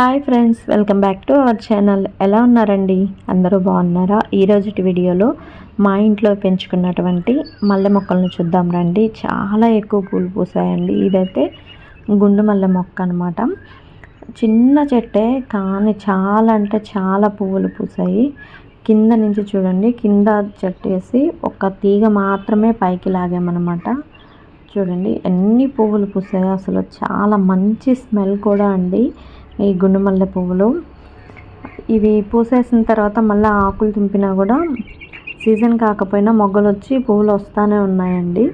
Hi friends welcome back to our channel. ఎలా ఉన్నారండి? అందరూ బాగున్నారా? ఈరోజు వీడియోలో మా ఇంట్లో పెంచుకున్నటువంటి మల్లె మొక్కలను చూద్దాం రండి. చాలా ఎక్కువ పూలు పూసాయండి. ఇదైతే గుండు మల్లె మొక్క అనమాట చిన్న చెట్టే కానీ చాలా అంటే చాలా పువ్వులు పూసాయి. కింద నుంచి చూడండి కింద చెట్టేసి ఒక తీగ మాత్రమే పైకి లాగామన్నమాట. చూడండి ఎన్ని పువ్వులు పూసాయో అసలు చాలా మంచి స్మెల్ కూడా అండి. ఈ గుండు మల్లె పువ్వులు. ఇవి పూసేసిన తర్వాత మళ్ళీ ఆకులు తుంపినా కూడా సీజన్ కాకపోయినా మొగ్గలు వచ్చి పువ్వులు వస్తూనే ఉన్నాయండి.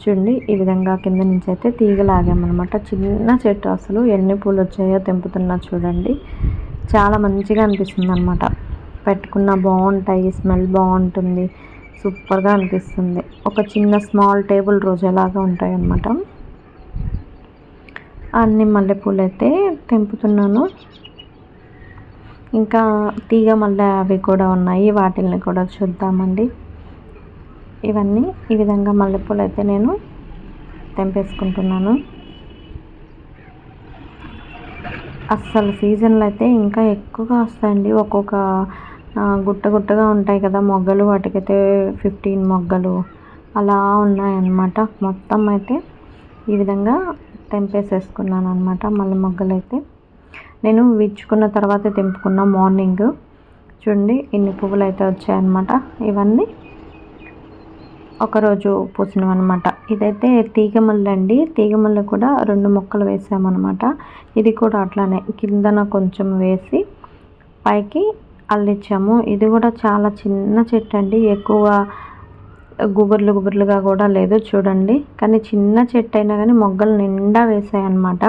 చూడండి ఈ విధంగా కింద నుంచి అయితే తీగలాగామన్నమాట చిన్న చెట్టు అసలు ఎన్ని పూలు వచ్చాయో తెంపుతున్నా చూడండి. చాలా మంచిగా అనిపిస్తుంది అనమాట పెట్టుకున్న బాగుంటాయి స్మెల్ బాగుంటుంది సూపర్గా అనిపిస్తుంది. ఒక చిన్న స్మాల్ టేబుల్ రోజు ఎలాగా ఉంటాయి అన్నమాట అన్ని మల్లెపూలు అయితే తెంపుతున్నాను. ఇంకా తీగ మల్లె అవి కూడా ఉన్నాయి. వాటిల్ని కూడా చూద్దామండి. ఇవన్నీ ఈ విధంగా మల్లెపూలు అయితే నేను తెంపేసుకుంటున్నాను. అస్సలు సీజన్లో అయితే ఇంకా ఎక్కువగా వస్తాయండి. ఒక్కొక్క గుట్ట గుట్టగా ఉంటాయి కదా మొగ్గలు. వాటికైతే ఫిఫ్టీన్ మొగ్గలు అలా ఉన్నాయన్నమాట. మొత్తం అయితే ఈ విధంగా తెంపేసేసుకున్నాను అనమాట మళ్ళీ మొగ్గలు అయితే నేను విచ్చుకున్న తర్వాత తెంపుకున్న మార్నింగ్ చూడండి ఇన్ని పువ్వులు అయితే వచ్చాయన్నమాట. ఇవన్నీ ఒకరోజు పూసినవి అనమాట ఇదైతే తీగమల్లి అండి. తీగమల్లి కూడా రెండు మొక్కలు వేసామన్నమాట. ఇది కూడా అట్లానే కిందన కొంచెం వేసి పైకి అల్లిచ్చాము. ఇది కూడా చాలా చిన్న చెట్టు అండి. ఎక్కువ గుబుర్లు గుబుర్లుగా కూడా లేదు చూడండి. కానీ చిన్న చెట్టు అయినా కానీ మొగ్గలు నిండా వేసాయన్నమాట.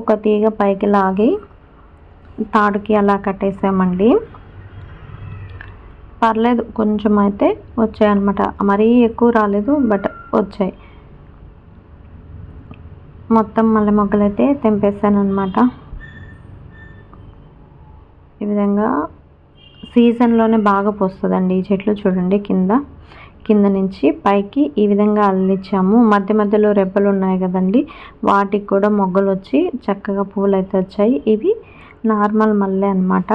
ఒక తీగ పైకి లాగి తాడుకి అలా కట్టేసామండి. పర్లేదు కొంచెం అయితే వచ్చాయన్నమాట. మరీ ఎక్కువ రాలేదు బట్ వచ్చాయి. మొత్తం మల్లె మొగ్గలు అయితే తెంపేసాను అనమాట ఈ విధంగా సీజన్లోనే బాగా పోస్తుందండి ఈ చెట్లు చూడండి కింద. కింద నుంచి పైకి ఈ విధంగా అల్లించాము మధ్య మధ్యలో రెబ్బలు ఉన్నాయి కదండి. వాటికి కూడా మొగ్గలు వచ్చి చక్కగా పువ్వులు అయితే వచ్చాయి. ఇవి నార్మల్ మల్లె అనమాట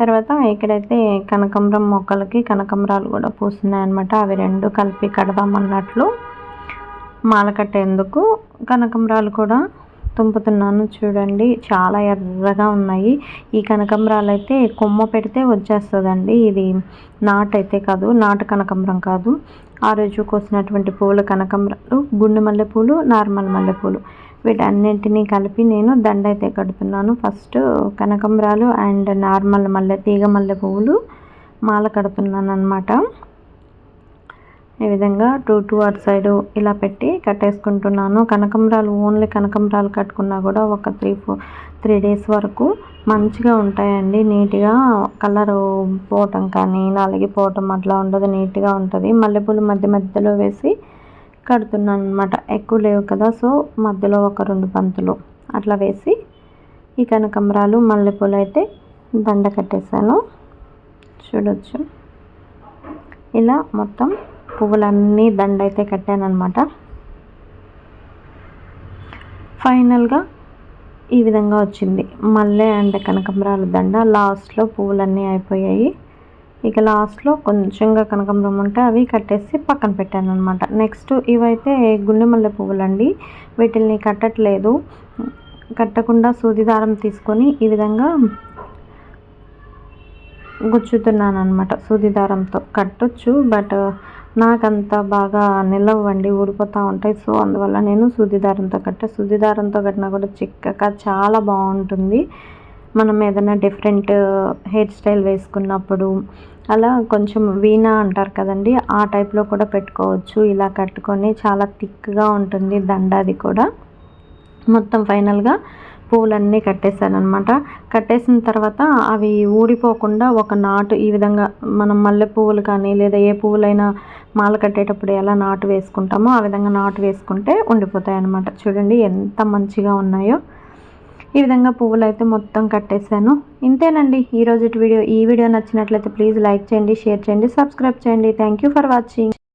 తర్వాత ఇక్కడైతే కనకంబరం మొక్కలకి కనకంబరాలు కూడా పూస్తున్నాయి అనమాట అవి రెండు కలిపి కడదామన్నట్లు మాల కట్టేందుకు కనకంబరాలు కూడా తుంపుతున్నాను చూడండి. చాలా ఎర్రగా ఉన్నాయి. ఈ కనకంబరాలు అయితే కొమ్మ పెడితే వచ్చేస్తుందండి. ఇది నాటు అయితే కాదు నాటు కనకంబరం కాదు. ఆ రోజు కోసినటువంటి పూలు కనకంబరాలు గుండె మల్లెపూలు నార్మల్ మల్లెపూలు. వీటన్నింటినీ కలిపి నేను దండ అయితే కడుతున్నాను. ఫస్ట్ కనకంబరాలు అండ్ నార్మల్ మల్లె తీగ మల్లె పువ్వులు మాల కడుతున్నాను అనమాట ఈ విధంగా టూ టూ అటు సైడ్ ఇలా పెట్టి కట్టేసుకుంటున్నాను. కనకంబరాలు ఓన్లీ కనకంబరాలు కట్టుకున్నా కూడా ఒక త్రీ ఫోర్ త్రీ డేస్ వరకు మంచిగా ఉంటాయండి. నీట్గా కలర్ పోవటం కానీ నలిగిపోవటం అట్లా ఉండదు నీట్గా ఉంటుంది. మల్లెపూలు మధ్య మధ్యలో వేసి కడుతున్నాను అనమాట ఎక్కువ లేవు కదా సో మధ్యలో ఒక రెండు పంతులు అట్లా వేసి ఈ కనకంబరాలు మల్లెపూలు అయితే దండ కట్టేశాను. చూడొచ్చు. ఇలా మొత్తం పువ్వులన్నీ దండ అయితే కట్టాను అనమాట ఫైనల్గా ఈ విధంగా వచ్చింది. మల్లె అండ్ కనకంబరాలు దండ లాస్ట్లో పువ్వులన్నీ అయిపోయాయి. ఇక లాస్ట్లో కొంచెంగా కనకంబరం ఉంటే అవి కట్టేసి పక్కన పెట్టాను అనమాట నెక్స్ట్ ఇవైతే గుండె మల్లె పువ్వులు అండి వీటిల్ని కట్టట్లేదు. కట్టకుండా సూది దారం తీసుకొని ఈ విధంగా గుచ్చుతున్నాను అనమాట సూది దారంతో. కట్టొచ్చు బట్ నాకంత బాగా నిలవండి ఊడిపోతూ ఉంటాయి. సో అందువల్ల నేను సూది దారంతో కట్ట. సూది దారంతో కట్టినా కూడా చిక్కగా చాలా బాగుంటుంది. మనం ఏదైనా డిఫరెంట్ హెయిర్ స్టైల్ వేసుకున్నప్పుడు అలా కొంచెం వీణా అంటారు కదండి ఆ టైప్లో కూడా పెట్టుకోవచ్చు. ఇలా కట్టుకొని చాలా థిక్గా ఉంటుంది దండ అది కూడా. మొత్తం ఫైనల్గా పువ్వులన్నీ కట్టేశాను అనమాట కట్టేసిన తర్వాత అవి ఊడిపోకుండా ఒక నాటు ఈ విధంగా మనం మల్లె పువ్వులు కానీ లేదా ఏ పువ్వులైనా మాల కట్టేటప్పుడు ఎలా నాటు వేసుకుంటామో ఆ విధంగా నాటు వేసుకుంటే ఉండిపోతాయి అనమాట చూడండి ఎంత మంచిగా ఉన్నాయో. ఈ విధంగా పువ్వులు అయితే మొత్తం కట్టేశాను. ఇంతేనండి ఈరోజు వీడియో. ఈ వీడియో నచ్చినట్లయితే ప్లీజ్ లైక్ చేయండి షేర్ చేయండి సబ్స్క్రైబ్ చేయండి. Thank you for watching